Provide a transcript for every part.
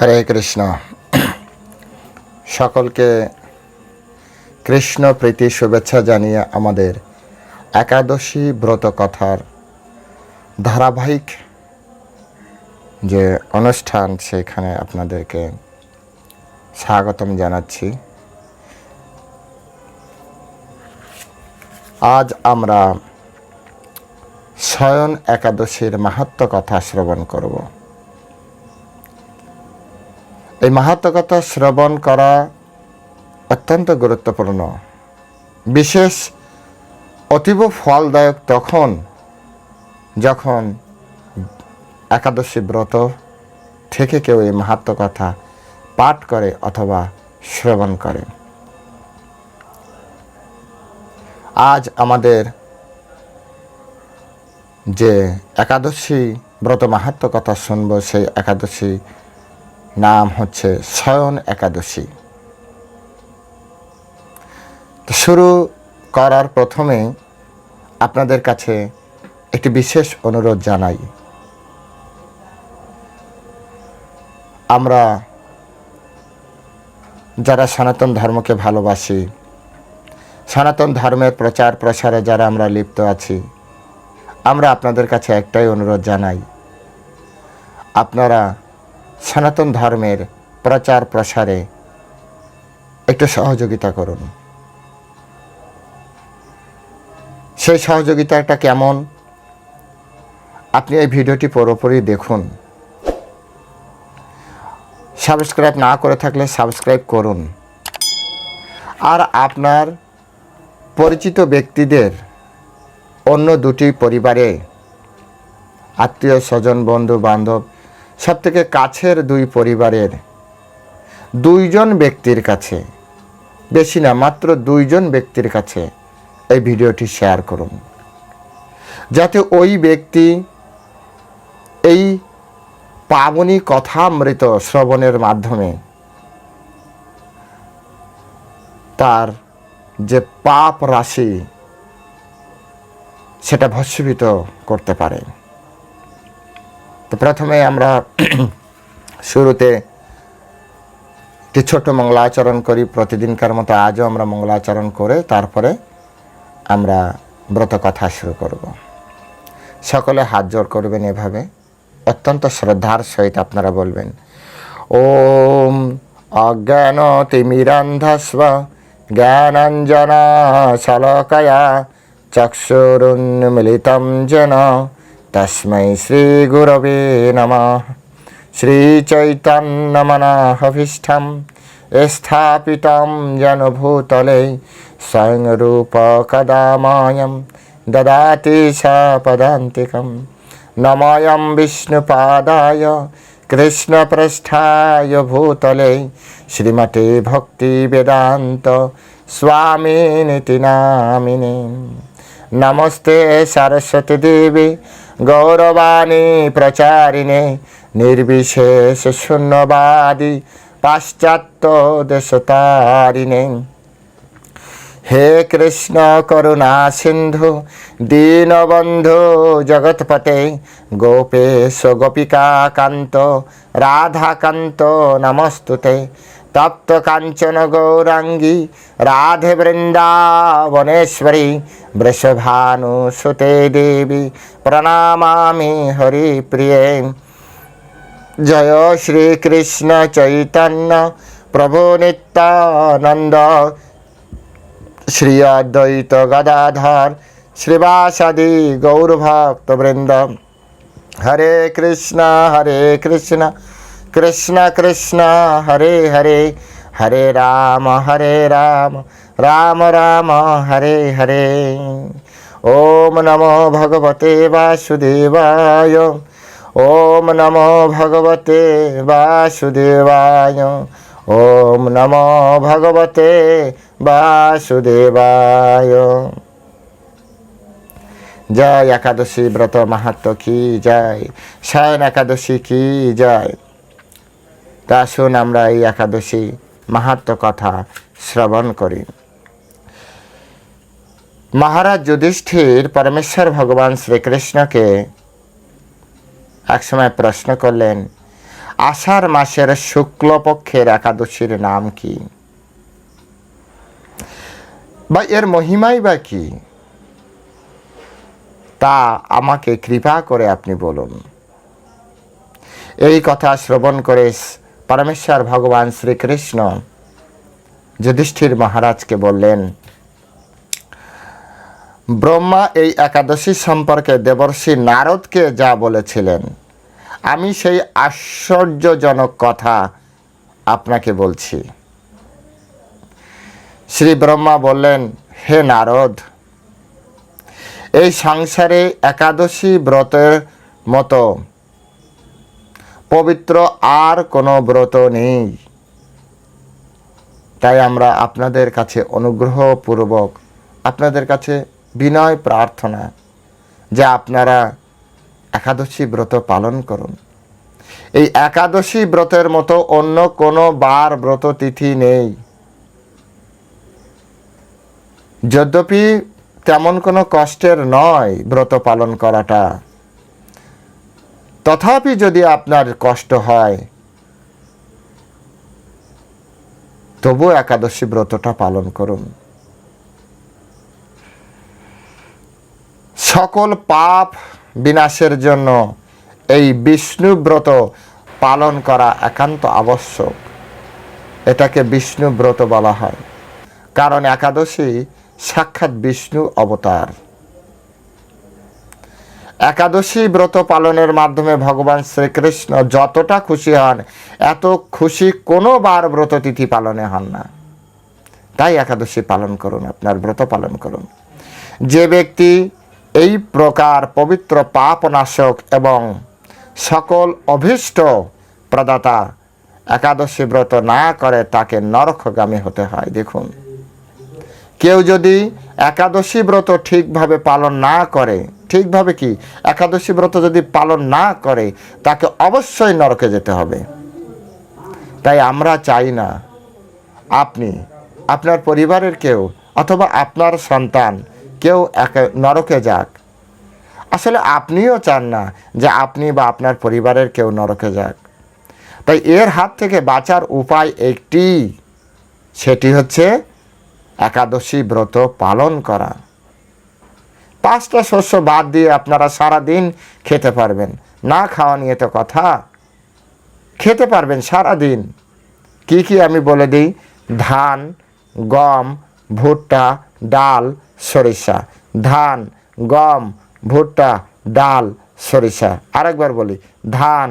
হরে কৃষ্ণ। সকলকে কৃষ্ণ প্রীতি শুভেচ্ছা জানিয়ে আমাদের একাদশী ব্রত কথার ধারাবাহিক যে অনুষ্ঠান, সেখানে আপনাদেরকে স্বাগতম জানাচ্ছি। আজ আমরা শয়ন একাদশীর মাহাত্ম কথা শ্রবণ করব। এই মাহাত্ম কথা শ্রবণ করা অত্যন্ত গুরুত্বপূর্ণ। বিশেষ অতীব ফলদায়ক তখন যখন একাদশী ব্রত থেকে কেউ এই মাহাত্ম কথা পাঠ করে অথবা শ্রবণ করে। আজ আমাদের যে একাদশী ব্রত মাহাত্ম কথা শুনব, সেই একাদশী নাম হচ্ছে শয়ন একাদশী। শুরু করার প্রথমে আপনাদের কাছে একটি বিশেষ অনুরোধ জানাই। আমরা যারা সনাতন ধর্মকে ভালোবাসি, সনাতন ধর্মের প্রচার প্রসারে যারা আমরা লিপ্ত আছি, আমরা আপনাদের কাছে একটাই অনুরোধ জানাই। আপনারা সনাতন ধর্মের প্রচার প্রসারে একটু সহযোগিতা করুন। সেই সহযোগিতাটা কেমন? আপনি এই ভিডিওটি পুরোপুরি দেখুন। সাবস্ক্রাইব না করে থাকলে সাবস্ক্রাইব করুন। আর আপনার পরিচিত ব্যক্তিদের অন্য দুটি পরিবারে আত্মীয় স্বজন বন্ধু বান্ধব সব থেকে কাছের দুই পরিবারের দুইজন ব্যক্তির কাছে, বেশি না, মাত্র দুইজন ব্যক্তির কাছে এই ভিডিওটি শেয়ার করুন। যাতে ওই ব্যক্তি এই পাবনী কথামৃত শ্রবণের মাধ্যমে তার যে পাপ রাশি, সেটা ভস্মীভূত করতে পারে। তো প্রথমে আমরা শুরুতে একটি ছোট মঙ্গলাচরণ করি। প্রতিদিনকার মতো আজও আমরা মঙ্গলাচরণ করে তারপরে আমরা ব্রত কথা শুরু করব। সকলে হাত জোর করবেন এভাবে। অত্যন্ত শ্রদ্ধার সহিত আপনারা বলবেন, ওম অজ্ঞান তিমিরান্ধস্ব জ্ঞানাঞ্জনা শলকয়া, চক্ষুরুন্মিলিতম যেন তস্मै শ্রীগুরবে নমঃ শ্রীচৈতন্যমনাহভিষ্ঠম স্থাপিतं যেন ভূতলে স্বয়ং রূপ কদা মায়ं দদাতি স পদান্তিকं নময়ं বিষ্ণুপাদায় কৃষ্ণপৃষ্ঠায় ভূতলে শ্রীমতে ভক্তিবেদান্ত স্বামিনীতি নামিনী নমস্তে সরস্বতী দেবী গৌরবাণী প্রচারিণে নির্বিশেষ শূন্যবাদী পাশ্চাত্য দেশতারিণে হে কৃষ্ণ করুণা সিন্ধু, দীনবন্ধু জগৎপতে গোপেশ গোপিকা কান্ত রাধাকান্ত নমস্তুতে। তপ্ত কাঞ্চন গৌরাঙ্গী, রাধে বৃন্দাবনেশ্বরী, বৃষভানুসুতে দেবী, প্রণামামি হরিপ্রিয়ে। জয় শ্রীকৃষ্ণ চৈতন্য, প্রভু নিত্যানন্দ। শ্রী অদ্বৈত গদাধর, শ্রীবাসাদি গৌরভক্তবৃন্দ। হরে কৃষ্ণ হরে কৃষ্ণ। কৃষ্ণ কৃষ্ণ হরে হরে হরে রাম হরে রাম রাম রাম, হরে হরে। ওম নমো ভগবতে বাসুদেবায়, ওম নমো ভগবতে বাসুদেবায়, ওম নমো ভগবতে বাসুদেবায়। জয় একাদশী ব্রত মাহাত্ম কি জয়? শয়ন একাদশী কি জয়? তা আসুন আমরা এই একাদশী মাহাত্ম কথা শ্রবণ করি। মহারাজ যুধিষ্ঠির পরমেশ্বর ভগবান শ্রীকৃষ্ণকে একসময় প্রশ্ন করলেন, আষাঢ় মাসের শুক্লপক্ষের একাদশীর নাম কি? বা এর মহিমাই বা কি? তা আমাকে কৃপা করে আপনি বলুন। এই কথা শ্রবণ করে পরমেশ্বর ভগবান শ্রীকৃষ্ণ যুধিষ্ঠির মহারাজকে বললেন, ব্রহ্মা এই একাদশী সম্পর্কে দেবর্ষি নারদকে যা বলেছিলেন, আমি সেই আশ্চর্যজনক কথা আপনাকে বলছি। শ্রী ব্রহ্মা বললেন, হে নারদ, এই সংসারে একাদশী ব্রতের মতো পবিত্র আর কোনো ব্রত নেই। তাই আমরা আপনাদের কাছে অনুগ্রহপূর্বক, আপনাদের কাছে বিনয় প্রার্থনা, যে আপনারা একাদশী ব্রত পালন করুন। এই একাদশী ব্রতের মতো অন্য কোনো বার ব্রত তিথি নেই। যদ্যপি তেমন কোনো কষ্টের নয় ব্রত পালন করাটা। তথাপি যদি আপনার কষ্ট হয় তবু একাদশী ব্রতটা পালন করুন। সকল পাপ বিনাশের জন্য এই বিষ্ণু ব্রত পালন করা একান্ত আবশ্যক। এটাকে বিষ্ণু ব্রত বলা হয়। কারণ একাদশী সাক্ষাৎ বিষ্ণু অবতার। একাদশী ব্রত পালনের মাধ্যমে ভগবান শ্রীকৃষ্ণ যতটা খুশি হন, এত খুশি কোনো বার ব্রত তিথি পালনে হন না। তাই একাদশী পালন করুন, আপনার ব্রত পালন করুন। যে ব্যক্তি এই প্রকার পবিত্র পাপনাশক এবং সকল অভীষ্ট প্রদাতা একাদশী ব্রত না করে, তাকে নরকগামী হতে হয়। দেখুন, কেউ যদি একাদশী ব্রত ঠিকভাবে পালন না করে ঠিকভাবে কি? একাদশী ব্রত যদি পালন না করে, তাকে অবশ্যই নরকে যেতে হবে। তাই আমরা চাই না আপনি, আপনার পরিবারের কেউ অথবা আপনার সন্তান কেউ নরকে যাক। আসলে আপনিও চান না যে আপনি বা আপনার পরিবারের কেউ নরকে যাক। তাই এর হাত থেকে বাঁচার উপায় একটি, সেটি হচ্ছে একাদশী ব্রত পালন করা। পাঁচটা শস্য বাদ দিয়ে আপনারা সারা দিন খেতে পারবেন। না খাওয়া নিয়ে তো কথা। খেতে পারবেন সারা দিন কি কি আমি বলে দিই? ধান, গম, ভুট্টা, ডাল, সরিষা। ধান, গম, ভুট্টা, ডাল, সরিষা। আরেকবার বলি। ধান,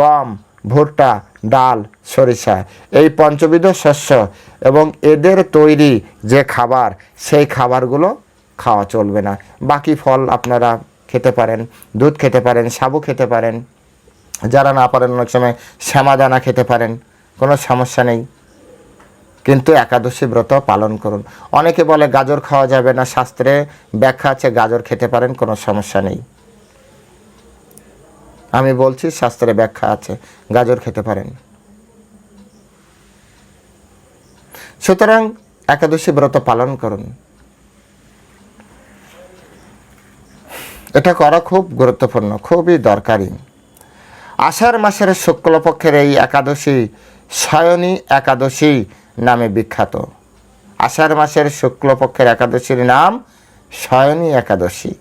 গম, ভুট্টা, ডাল, সরিষা। এই পঞ্চবিধ শস্য এবং এদের তৈরি যে খাবার, সেই খাবারগুলো খাওয়া চলবে না। বাকি ফল আপনারা খেতে পারেন, দুধ খেতে পারেন, সাবু খেতে পারেন, যারা না পারেন অনেক সময় শ্যামাদানা খেতে পারেন, কোনো সমস্যা নেই। কিন্তু একাদশী ব্রত পালন করুন। অনেকে বলে গাজর খাওয়া যাবে না, শাস্ত্রে ব্যাখ্যা আছে, গাজর খেতে পারেন, কোনো সমস্যা নেই। আমি বলছি, শাস্ত্রে ব্যাখ্যা আছে, গাজর খেতে পারেন। সুতরাং একাদশী ব্রত পালন করুন। এটা করা খুব গুরুত্বপূর্ণ, খুবই দরকারি। আষাঢ় মাসের শুক্লপক্ষের এই একাদশী সায়নী একাদশী নামে বিখ্যাত। আষাঢ় মাসের শুক্লপক্ষের একাদশীর নাম সায়নী একাদশী।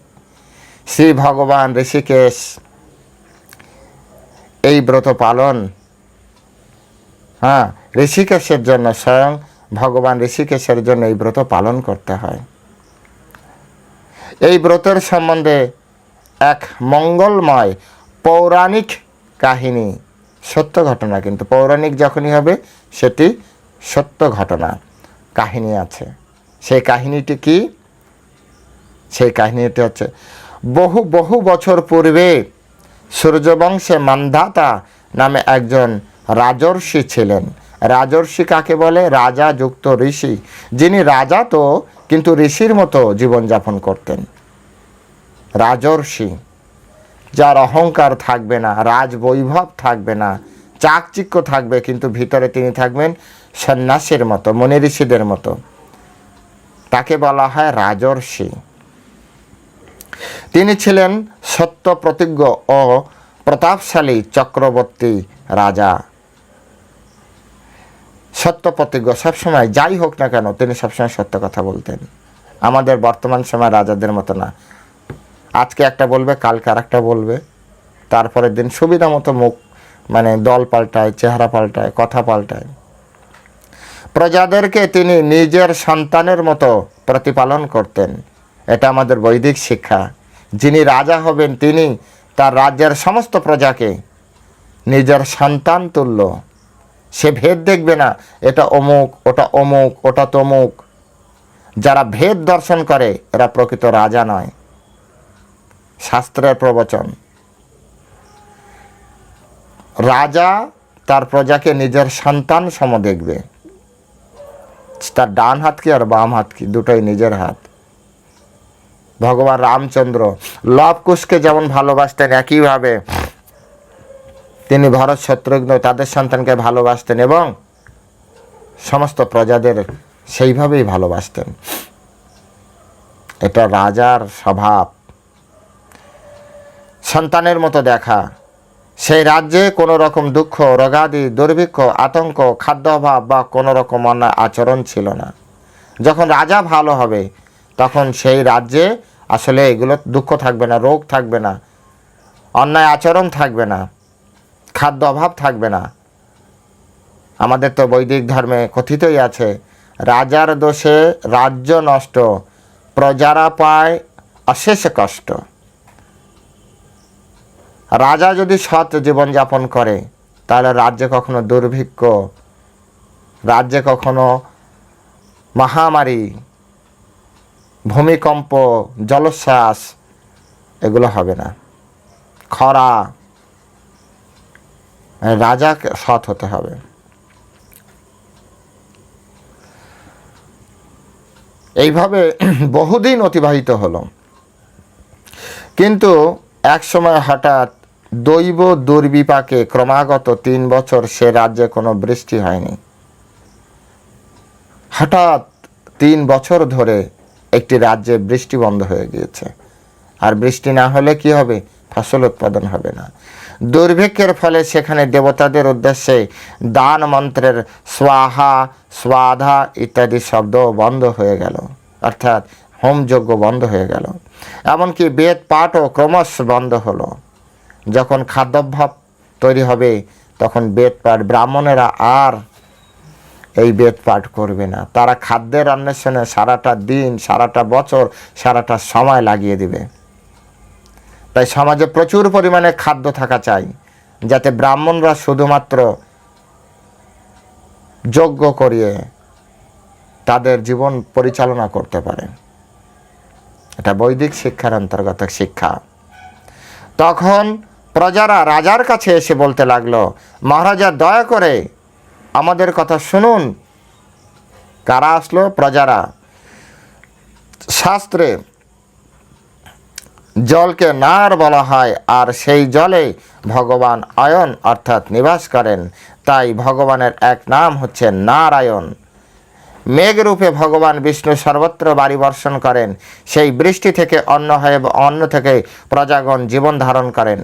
শ্রী ভগবান ঋষিকেশ এই ব্রত পালন হ্যাঁ ঋষিকেশের জন্য স্বয়ং ভগবান ঋষিকেশের জন্য এই ব্রত পালন করতে হয়। এই ব্রতের সম্বন্ধে এক মঙ্গলময় পৌরাণিক কাহিনী। সত্য ঘটনা, কিন্তু পৌরাণিক যখনই হবে, সেটি সত্য ঘটনা কাহিনী আছে। সেই কাহিনীটি কি? সেই কাহিনীটি হচ্ছে, বহু বহু বছর পূর্বে সূর্যবংশে মান্ধাতা নামে একজন রাজর্ষি ছিলেন। রাজর্ষি কাকে বলে? রাজা যুক্ত ঋষি। যিনি রাজা তো, কিন্তু ঋষির মতো জীবনযাপন করতেন। রাজর্ষি, যার অহংকার থাকবে না রাজ বৈভব থাকবে না, চাকচিক্য থাকবে, কিন্তু ভিতরে তিনি থাকবেন সন্ন্যাসীর মতো মনি ঋষিদের মতো। তাকে বলা হয় রাজর্ষি। তিনি ছিলেন সত্য প্রতিজ্ঞ ও প্রতাপশালী চক্রবর্তী রাজা। সত্য প্রতিজ্ঞ সবসময়, যাই হোক না কেন, তিনি সবসময় সত্য কথা বলতেন। আমাদের বর্তমান সময় রাজাদের মতো না। আজকে একটা বলবে, কালকে আর একটা বলবে। তারপরের দিন সুবিধা মতো মুখ মানে দল পাল্টায়, চেহারা পাল্টায়, কথা পাল্টায়। প্রজাদেরকে তিনি নিজের সন্তানের মতো প্রতিপালন করতেন। এটা আমাদের বৈদিক শিক্ষা। যিনি রাজা হবেন, তিনি তার রাজ্যের সমস্ত প্রজাকে নিজের সন্তান তুল্য। সে ভেদ দেখবে না, এটা অমুক, ওটা অমুক, ওটা তমুক। যারা ভেদ দর্শন করে, এরা প্রকৃত রাজা নয়। শাস্ত্রের প্রবচন। রাজা তার প্রজাকে নিজের সন্তান সম দেখবে। তার ডান হাত কি আর বাম হাত কি? দুটোই নিজের হাত। ভগবান রামচন্দ্র লবকুশকে যেমন ভালোবাসতেন, একইভাবে তিনি ভরত শত্রুঘ্ন তাদের সন্তানকে ভালোবাসতেন এবং সমস্ত প্রজাদের সেইভাবেই ভালোবাসতেন। এটা রাজার স্বভাব। সন্তানের মতো দেখা। সেই রাজ্যে কোনো রকম দুঃখ, রোগাদি, দুর্ভিক্ষ, আতঙ্ক, খাদ্য অভাব বা কোনো রকম অন্যায় আচরণ ছিল না। যখন রাজা ভালো হবে, তখন সেই রাজ্যে আসলে এগুলো দুঃখ থাকবে না, রোগ থাকবে না, অন্যায় আচরণ থাকবে না, খাদ্য অভাব থাকবে না। আমাদের তো বৈদিক ধর্মে কথিতই আছে, রাজার দোষে রাজ্য নষ্ট, প্রজারা পায় অশেষ কষ্ট। রাজা যদি সৎ জীবনযাপন করে, তাহলে রাজ্যে কখনো দুর্ভিক্ষ, রাজ্যে কখনো মহামারী, ভূমিকম্প, জলোচ্ছ্বাস, এগুলো হবে না। খরা রাজা সৎ হতে হবে। এইভাবে বহুদিন অতিবাহিত হলো। কিন্তু এক সময় হঠাৎ দৈব দুর্বিপাকে ক্রমাগত তিন বছর সে রাজ্যে কোনো বৃষ্টি হয়নি। হঠাৎ তিন বছর ধরে একটি রাজ্যে বৃষ্টি বন্ধ হয়ে গিয়েছে। আর বৃষ্টি না হলে কি হবে? ফসল উৎপাদন হবে না। দুর্ভিক্ষের ফলে সেখানে দেবতাদের উদ্দেশ্যে দান মন্ত্রের স্বাহা, স্বাধা ইত্যাদি শব্দ বন্ধ হয়ে গেল। অর্থাৎ হোমযজ্ঞ বন্ধ হয়ে গেল। এমনকি বেদ পাঠও ক্রমশ বন্ধ হলো। যখন খাদ্যাভাব তৈরি হবে, তখন বেদ পাঠ, ব্রাহ্মণেরা আর এই বেদ পাঠ করবে না। তারা খাদ্যের অন্বেষণে সারাটা দিন, সারাটা বছর, সারাটা সময় লাগিয়ে দিবে। তাই সমাজে প্রচুর পরিমাণে খাদ্য থাকা চাই, যাতে ব্রাহ্মণরা শুধুমাত্র যোগ্য করিয়ে তাদের জীবন পরিচালনা করতে পারে। এটা বৈদিক শিক্ষার অন্তর্গত শিক্ষা। তখন প্রজারা রাজার কাছে এসে বলতে লাগল, মহারাজা, দয়া করে আমাদের কথা শুনুন। কারা আসলো? প্রজারা। শাস্ত্রে জলকে নার বলা হয়, আর সেই জলে ভগবান আয়ন অর্থাৎ নিবাস করেন। তাই ভগবানের এক নাম হচ্ছে নারায়ণ। মেঘরূপে ভগবান বিষ্ণু সর্বত্র বাড়ি বর্ষণ করেন। সেই বৃষ্টি থেকে অন্ন হয়ে অন্ন থেকে প্রজাগণ জীবন ধারণ করেন।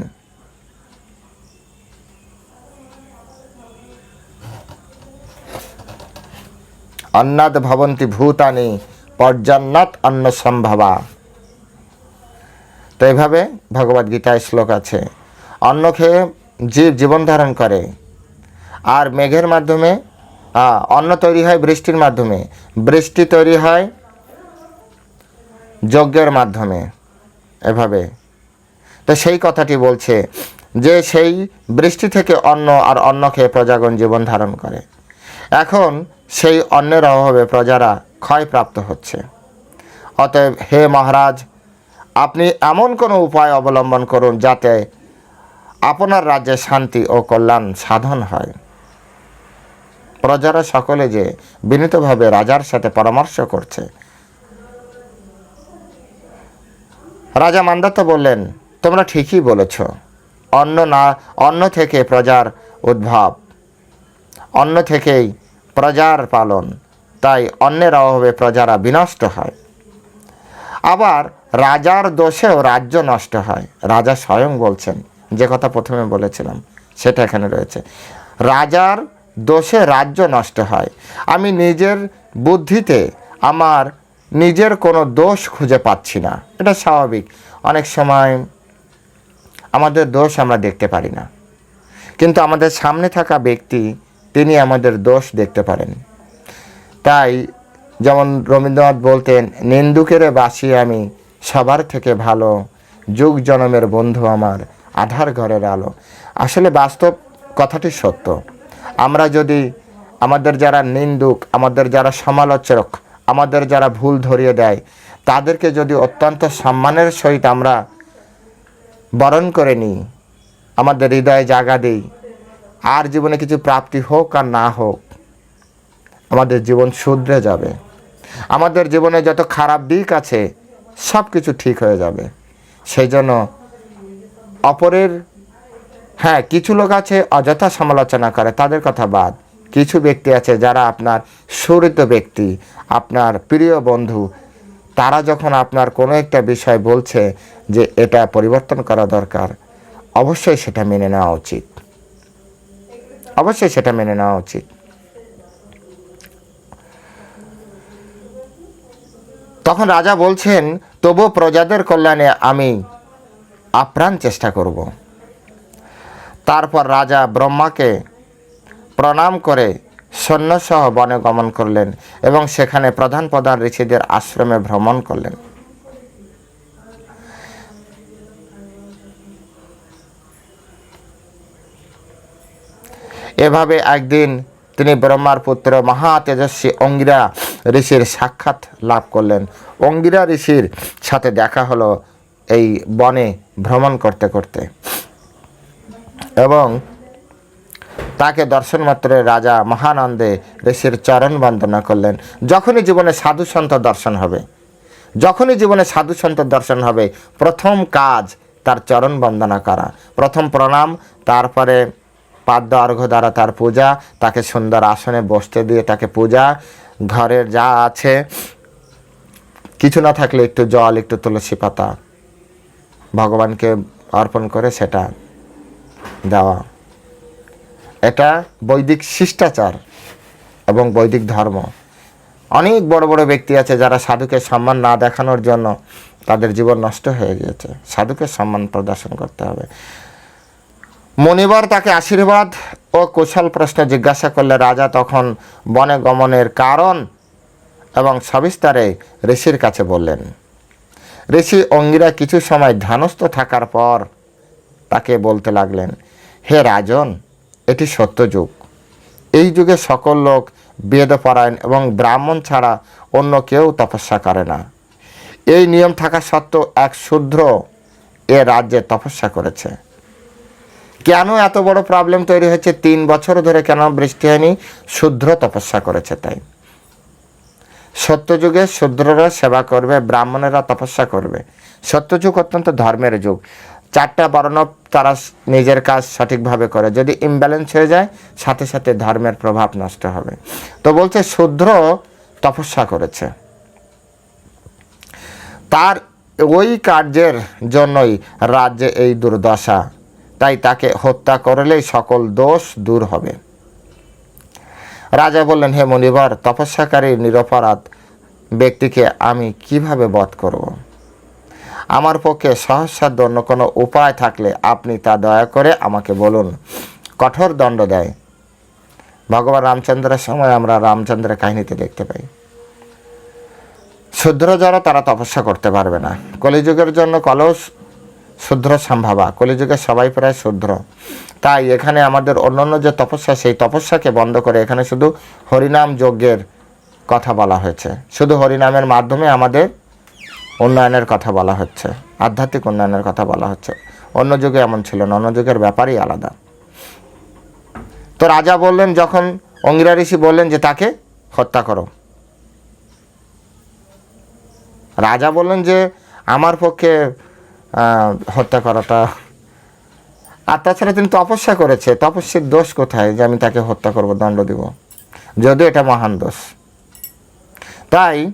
অন্নাদ ভবন্তি ভূতানি পর্যান্নাত অন্ন সম্ভবা। তো এইভাবে ভগবদ্গীতায় শ্লোক আছে। অন্ন খেয়ে জীব জীবন ধারণ করে। আর মেঘের মাধ্যমে অন্ন তৈরি হয় বৃষ্টির মাধ্যমে। বৃষ্টি তৈরি হয় যজ্ঞের মাধ্যমে, এভাবে। তো সেই কথাটি বলছে যে সেই বৃষ্টি থেকে অন্ন আর অন্ন খেয়ে প্রজাগণ জীবন ধারণ করে। এখন সেই অন্যের অভাবে প্রজারা ক্ষয়প্রাপ্ত হচ্ছে। অতএব হে মহারাজ, আপনি এমন কোনো উপায় অবলম্বন করুন যাতে আপনার রাজ্যে শান্তি ও কল্যাণ সাধন হয়। প্রজারা সকলে যে বিনীতভাবে রাজার সাথে পরামর্শ করছে। রাজা মান্দাত বললেন, তোমরা ঠিকই বলেছ। অন্ন না, অন্ন থেকে প্রজার উদ্ভব। অন্ন থেকেই প্রজার পালন, তাই অন্যের অভাবে প্রজারা বিনষ্ট হয়। আবার রাজার দোষেও রাজ্য নষ্ট হয়। রাজা স্বয়ং বলছেন, যে কথা প্রথমে বলেছিলাম, সেটা এখানে রয়েছে। রাজার দোষে রাজ্য নষ্ট হয়। আমি নিজের বুদ্ধিতে আমার নিজের কোনো দোষ খুঁজে পাচ্ছি না। এটা স্বাভাবিক। অনেক সময় আমাদের দোষ আমরা দেখতে পারি না। কিন্তু আমাদের সামনে থাকা ব্যক্তি তিনি আমাদের দোষ দেখতে পারেন। তাই যেমন রবীন্দ্রনাথ বলতেন, নিন্দুকেরে বাসি আমি, সবার থেকে ভালো, যুগ জনমের বন্ধু আমার, আধার ঘরের আলো। আসলে বাস্তব কথাটি সত্য। আমরা যদি আমাদের যারা নিন্দুক, আমাদের যারা সমালোচক, আমাদের যারা ভুল ধরিয়ে দেয়, তাদেরকে যদি অত্যন্ত সম্মানের সহিত আমরা বরণ করে নিই, আমাদের হৃদয়ে জাগা দিই আর জীবনে কিছু প্রাপ্তি হোক আর না হোক, আমাদের জীবন শুধরে যাবে। আমাদের জীবনে যত খারাপ দিক আছে, সব কিছু ঠিক হয়ে যাবে। সেই জন্য অপরের হ্যাঁ কিছু লোক আছে অযথা সমালোচনা করে, তাদের কথা বাদ। কিছু ব্যক্তি আছে যারা আপনার সুহৃত ব্যক্তি, আপনার প্রিয় বন্ধু, তারা যখন আপনার কোনো একটা বিষয় বলছে যে এটা পরিবর্তন করা দরকার, অবশ্যই সেটা মেনে নেওয়া উচিত। অবশ্যই সেটা মেনে নেওয়া উচিত। তখন রাজা বলছেন, তবু প্রজাদের কল্যাণে আমি আপ্রাণ চেষ্টা করব। তারপর রাজা ব্রহ্মাকে প্রণাম করে সৈন্যসহ বনে গমন করলেন এবং সেখানে প্রধান প্রধান ঋষিদের আশ্রমে ভ্রমণ করলেন। এভাবে একদিন তিনি ব্রহ্মার পুত্র মহা তেজস্বী অঙ্গিরা ঋষির সাক্ষাৎ লাভ করলেন। অঙ্গিরা ঋষির সাথে দেখা হলো এই বনে ভ্রমণ করতে করতে। এবং তাকে দর্শন মাত্রে রাজা মহানন্দে ঋষির চরণ বন্দনা করলেন। যখনই জীবনে সাধু সন্ত দর্শন হবে, যখনই জীবনে সাধু সন্ত দর্শন হবে, প্রথম কাজ তার চরণ বন্দনা করা। প্রথম প্রণাম, তারপরে পাদ্য অর্ঘ্য দ্বারা তার পূজা, তাকে সুন্দর আসনে বসতে দিয়ে তাকে পূজা। ঘরের যা আছে, কিছু না থাকলে একটু জল, একটু তুলসী পাতা। ভগবানকে অর্পণ করে সেটা দেওয়া। এটা বৈদিক শিষ্টাচার এবং বৈদিক ধর্ম। অনেক বড় বড় ব্যক্তি আছে যারা সাধুকে সম্মান না দেখানোর জন্য তাদের জীবন নষ্ট হয়ে গিয়েছে। সাধুকে সম্মান প্রদর্শন করতে হবে। মনিবার তাকে আশীর্বাদ ও কুশল প্রশ্ন জিজ্ঞাসা করলে রাজা তখন বনে গমনের কারণ এবং সবিস্তারে ঋষির কাছে বললেন, ঋষি অঙ্গিরা কিছু সময় ধ্যানস্থ থাকার পর তাকে বলতে লাগলেন, হে রাজন, এটি সত্য যুগ। এই যুগে সকল লোক বেদপরায়ণ এবং ব্রাহ্মণ ছাড়া অন্য কেউ তপস্যা করে না। এই নিয়ম থাকা সত্ত্বেও এক শূদ্র এ রাজ্যে তপস্যা করেছে। কেন এত বড় প্রবলেম তৈরি হয়েছে? তিন বছর ধরে কেন বৃষ্টি হয়নি? শূদ্র তপস্যা করেছে তাই। সত্যযুগে শূদ্ররা সেবা করবে, ব্রাহ্মণেরা তপস্যা করবে। সত্যযুগ অত্যন্ত ধর্মের যুগ। চারটা বর্ণ তারা নিজের কাজ সঠিকভাবে করে। যদি ইমব্যালেন্স হয়ে যায়, সাথে সাথে ধর্মের প্রভাব নষ্ট হবে। তো বলছে শূদ্র তপস্যা করেছে। তার ওই কার্যের জন্যই রাজ্যে এই দুর্দশা। তাই তাকে হত্যা করলেই সকল দোষ দূর হবে। রাজা বললেন, হে মনিবর, তপস্যাকারী নিরপরাধ ব্যক্তিকে আমি কীভাবে বধ করব? আমার পক্ষে সহসাধ্য অন্য কোনো উপায় থাকলে আপনি তা দয়া করে আমাকে বলুন। কঠোর দণ্ড দেয়। ভগবান রামচন্দ্রের সময় আমরা রামচন্দ্রের কাহিনীতে দেখতে পাই। শূদ্র যারা তারা তপস্যা করতে পারবে না। কলিযুগের জন্য কলস শূদ্র সম্ভাবা। কলিযুগে সবাই প্রায় শূদ্র। তাই এখানে আমাদের অন্যান্য যে তপস্যা, সেই তপস্যাকে বন্ধ করে এখানে শুধু হরিনাম যজ্ঞের কথা বলা হয়েছে। শুধু হরিনামের মাধ্যমে আমাদের উন্নয়নের কথা বলা হচ্ছে। আধ্যাত্মিক উন্নয়নের কথা বলা হচ্ছে। অন্য যুগে এমন ছিল না, অন্য যুগের ব্যাপারই আলাদা। তো রাজা বললেন, যখন অঙ্গিরা ঋষি বললেন যে তাকে হত্যা করো। রাজা বললেন যে, আমার পক্ষে হত্যা করাটা। আর তাছাড়া তিনি তপস্যা করেছে। তপস্যার দোষ কোথায় যে আমি তাকে হত্যা করব, দণ্ড দিব? যদিও এটা মহান দোষ। তাই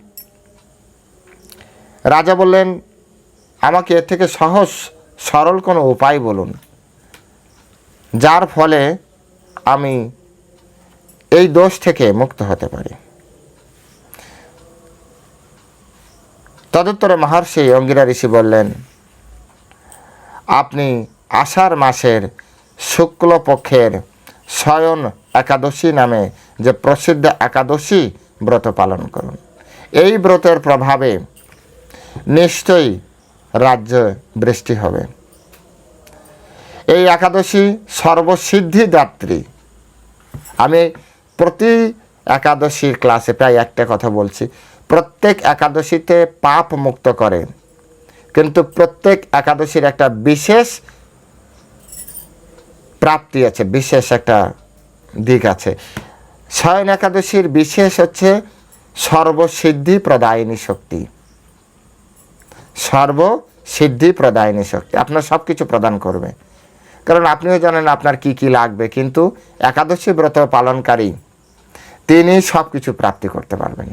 রাজা বললেন, আমাকে এর থেকে সহজ, সরল কোনো উপায় বলুন। যার ফলে আমি এই দোষ থেকে মুক্ত হতে পারি। তদুত্তরে মহর্ষি অঙ্গিরা ঋষি বললেন আপনি আষাঢ় মাসের শুক্লপক্ষের শয়ন একাদশী নামে যে প্রসিদ্ধ একাদশী ব্রত পালন করুন। এই ব্রতের প্রভাবে নিশ্চয়ই রাজ্যে বৃষ্টি হবে। এই একাদশী সর্বসিদ্ধি দাত্রী আমি প্রতি একাদশীর ক্লাসে প্রায় একটা কথা বলছি। প্রত্যেক একাদশীতে পাপ মুক্ত করে কিন্তু প্রত্যেক একাদশীর একটা বিশেষ প্রাপ্তি আছে, বিশেষ একটা দিক আছে। শয়ন একাদশীর বিশেষ হচ্ছে সর্বসিদ্ধি প্রদায়িনী শক্তি। সর্বসিদ্ধি প্রদায়িনী শক্তি, আপনার সব কিছু প্রদান করবে। কারণ আপনিও জানেন আপনার কি কি লাগবে, কিন্তু একাদশী ব্রত পালনকারী তিনি সব কিছু প্রাপ্তি করতে পারবেন।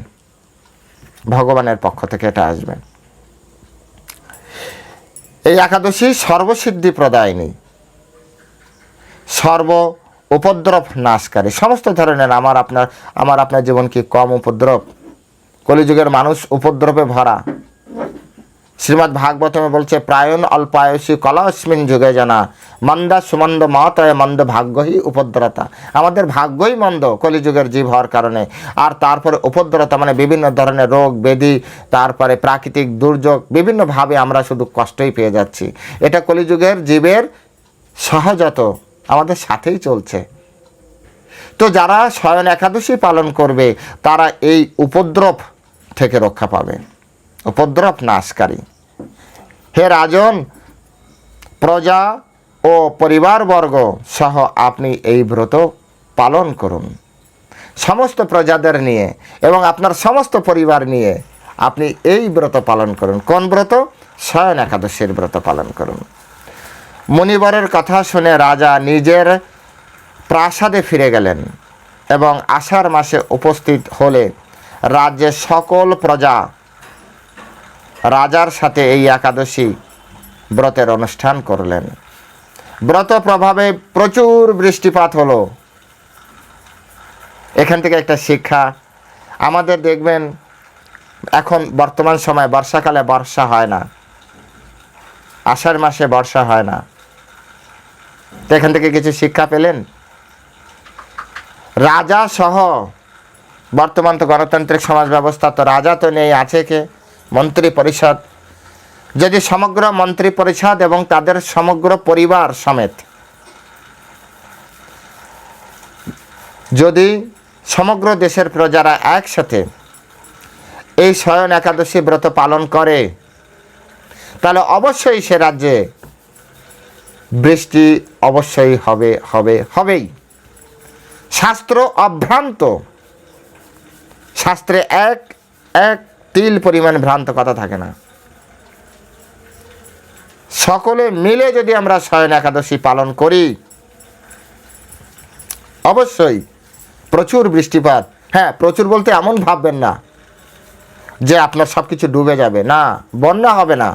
ভগবানের পক্ষ থেকে এটা আসবেন এই একাদশী সর্বসিদ্ধি প্রদায়নী। সর্ব উপদ্রব নাশকারী। সমস্ত ধরনের আমার আপনার আমার আপনার জীবন কি কম উপদ্রব? কলিযুগের মানুষ উপদ্রবে ভরা। শ্রীমৎ ভাগবতমে বলছে, প্রায়ণ অল্পায়সী কলস্মিন যুগে জানা, মন্দা সুমন্দ মতয় মন্দ ভাগ্যই উপদ্রতা। আমাদের ভাগ্যই মন্দ কলিযুগের জীব হওয়ার কারণে। আর তারপরে উপদ্রতা মানে বিভিন্ন ধরনের রোগ ব্যাধি তারপরে প্রাকৃতিক দুর্যোগ, বিভিন্নভাবে আমরা শুধু কষ্টই পেয়ে যাচ্ছি। এটা কলিযুগের জীবের সহজত আমাদের সাথেই চলছে। তো যারা স্বয়ন একাদশী পালন করবে, তারা এই উপদ্রব থেকে রক্ষা পাবে। উপদ্রব নাশকারী। হে রাজন, প্রজা ও পরিবারবর্গ সহ আপনি এই ব্রত পালন করুন। সমস্ত প্রজাদের নিয়ে এবং আপনার সমস্ত পরিবার নিয়ে আপনি এই ব্রত পালন করুন। কোন ব্রত? শয়ন একাদশীর ব্রত পালন করুন। মুনিবরের কথা শুনে রাজা নিজের প্রাসাদে ফিরে গেলেন এবং আষাঢ় মাসে উপস্থিত হলে রাজ্যের সকল প্রজা রাজার সাথে এই একাদশী ব্রতের অনুষ্ঠান করলেন। ব্রত প্রভাবে প্রচুর বৃষ্টিপাত হলো। এখান থেকে একটা শিক্ষা, আমাদের দেখবেন এখন বর্তমান সময় বর্ষাকালে বর্ষা হয় না। আষাঢ় মাসে বর্ষা হয় না। তো এখান থেকে কিছু শিক্ষা পেলেন? রাজা সহ বর্তমান তো গণতান্ত্রিক সমাজ ব্যবস্থা তো রাজা তো নেই, আছে কে? মন্ত্রী পরিষদ, যদি সমগ্র মন্ত্রী পরিষদ এবং তাদের সমগ্র পরিবার সমেত, যদি সমগ্র দেশের প্রজারা একসাথে এই শয়ন একাদশী ব্রত পালন করে, তাহলে অবশ্যই সে রাজ্যে বৃষ্টি অবশ্যই হবে হবে, হবেই। শাস্ত্র অভ্রান্ত, শাস্ত্রে এক এক তিল পরিমাণ ভ্রান্ত কথা থাকে না। সকলে মিলে যদি আমরা শয়ন একাদশী পালন করি, অবশ্যই প্রচুর বৃষ্টিপাত। হ্যাঁ প্রচুর বলতে এমন ভাববেন না যে আপনার সব কিছু ডুবে যাবে। না, বন্যা হবে না।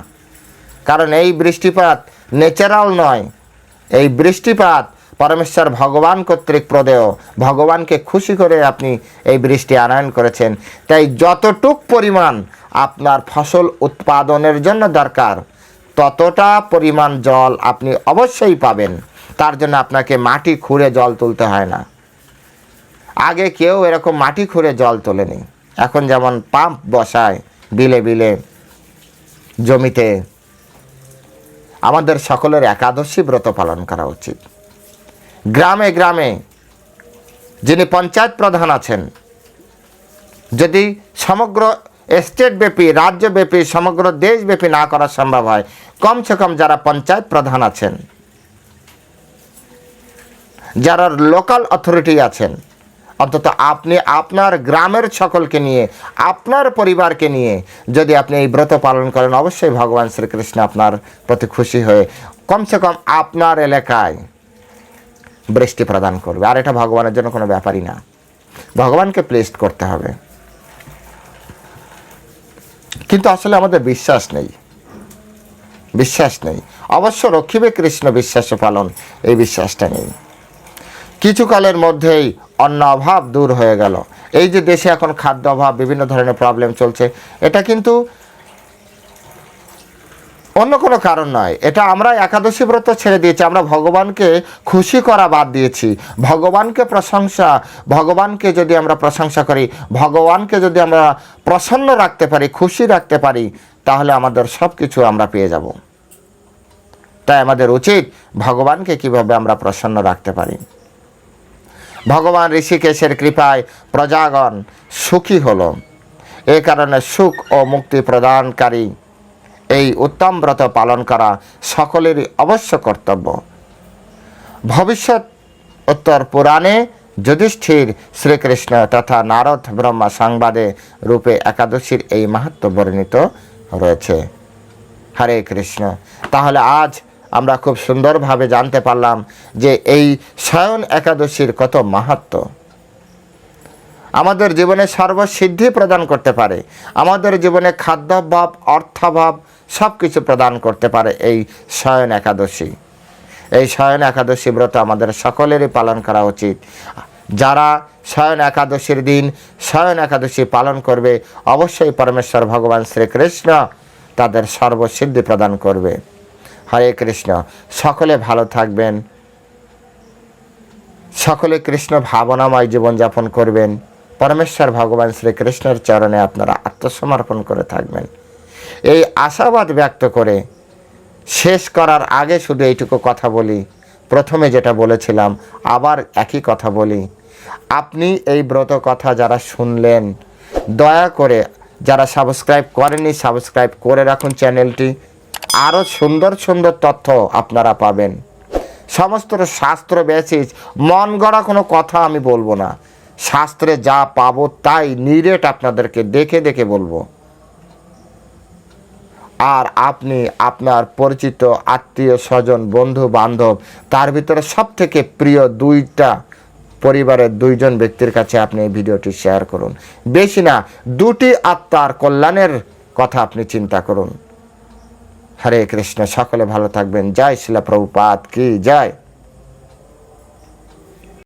কারণ এই বৃষ্টিপাত ন্যাচারাল নয়। এই বৃষ্টিপাত পরমেশ্বর ভগবান কর্তৃক প্রদেয়। ভগবানকে খুশি করে আপনি এই বৃষ্টি আনয়ন করেছেন। তাই যতটুক পরিমাণ আপনার ফসল উৎপাদনের জন্য দরকার, ততটা পরিমাণ জল আপনি অবশ্যই পাবেন। তার জন্য আপনাকে মাটি খুঁড়ে জল তুলতে হয় না। আগে কেউ এরকম মাটি খুঁড়ে জল তোলেনি। এখন যেমন পাম্প বসায় বিলে বিলে জমিতে, আমাদের সকলের একাদশী ব্রত পালন করা উচিত। গ্রামে গ্রামে যিনি পঞ্চায়েত প্রধান আছেন, যদি সমগ্র স্টেটব্যাপী রাজ্যব্যাপী সমগ্র দেশব্যাপী না করা সম্ভব হয়, কমসে কম যারা পঞ্চায়েত প্রধান আছেন, যারা লোকাল অথরিটি আছেন, অন্তত আপনি আপনার গ্রামের সকলকে নিয়ে, আপনার পরিবারকে নিয়ে যদি আপনি এই ব্রত পালন করেন, অবশ্যই ভগবান শ্রীকৃষ্ণ আপনার প্রতি খুশি হয়ে কমসে কম আপনার এলাকায় বৃষ্টি প্রদান করবে। আর এটা ভগবানের জন্য কোনো ব্যাপারই না। ভগবানকে প্লেসড করতে হবে। কিন্তু আসলে আমাদের বিশ্বাস নেই। বিশ্বাস নেই। অবশ্য রক্ষিবে কৃষ্ণ বিশ্বাস পালন, এই বিশ্বাসটা নেই। কিছুকালের মধ্যেই অন্ন অভাব দূর হয়ে গেল। এই যে দেশে এখন খাদ্য অভাব, বিভিন্ন ধরনের প্রবলেম চলছে, এটা কিন্তু অন্য কোনো কারণ নয়। এটা আমরা একাদশী ব্রত ছেড়ে দিয়েছি, আমরা ভগবানকে খুশি করা বাদ দিয়েছি। ভগবানকে প্রশংসা, ভগবানকে যদি আমরা প্রশংসা করি, ভগবানকে যদি আমরা প্রসন্ন রাখতে পারি, খুশি রাখতে পারি, তাহলে আমাদের সব কিছু আমরা পেয়ে যাব। তাই আমাদের উচিত ভগবানকে কীভাবে আমরা প্রসন্ন রাখতে পারি। ভগবান ঋষিকেশের কৃপায় প্রজাগণ সুখী হল। এ কারণে সুখ ও মুক্তি প্রদানকারী এই উত্তম ব্রত পালন করা সকলেরই অবশ্য কর্তব্য। ভবিষ্যৎ উত্তর পুরাণে যুধিষ্ঠির শ্রীকৃষ্ণ তথা নারদ ব্রহ্মা সংবাদে রূপে একাদশীর এই মাহাত্ম বর্ণিত রয়েছে। হরে কৃষ্ণ, তাহলে আজ আমরা খুব সুন্দরভাবে জানতে পারলাম যে এই স্বয়ন একাদশীর কত মাহাত্ম। আমাদের জীবনে সর্বসিদ্ধি প্রদান করতে পারে। আমাদের জীবনে খাদ্যাভাব, অর্থাভাব সব কিছু প্রদান করতে পারে এই স্বয়ন একাদশী। এই স্বয়ন একাদশী ব্রত আমাদের সকলেরই পালন করা উচিত। যারা স্বয়ন একাদশীর দিন স্বয়ন একাদশী পালন করবে, অবশ্যই পরমেশ্বর ভগবান শ্রীকৃষ্ণ তাদের সর্বসিদ্ধি প্রদান করবে। হরে কৃষ্ণ, সকলে ভালো থাকবেন। সকলে কৃষ্ণ ভাবনাময় জীবনযাপন করবেন। পরমেশ্বর ভগবান শ্রীকৃষ্ণের চরণে আপনারা আত্মসমর্পণ করে থাকবেন। এই আশাবাদ ব্যক্ত করে শেষ করার আগে শুধু এইটুকু কথা বলি। প্রথমে যেটা বলেছিলাম, আবার একই কথা বলি। আপনি এই ব্রত কথা যারা শুনলেন, দয়া করে যারা সাবস্ক্রাইব করেনি সাবস্ক্রাইব করে রাখুন চ্যানেলটি। আরও সুন্দর সুন্দর তথ্য আপনারা পাবেন। সমস্ত শাস্ত্র বেসিস, মন গড়া কোনো কথা আমি বলব না। শাস্ত্রে যা পাবো তাই নিরেট আপনাদেরকে দেখে দেখে বলব। আর আপনি আপনার পরিচিত আত্মীয় স্বজন বন্ধু বান্ধব তার ভিতরে সব থেকে প্রিয় দুইটা পরিবারের দুইজন ব্যক্তির কাছে আপনি এই ভিডিওটি শেয়ার করুন। বেশি না, দুটি আত্মার কল্যাণের কথা আপনি চিন্তা করুন। হরে কৃষ্ণ, সকলে ভালো থাকবেন। জয় শিলা প্রভুপাত কি জয়!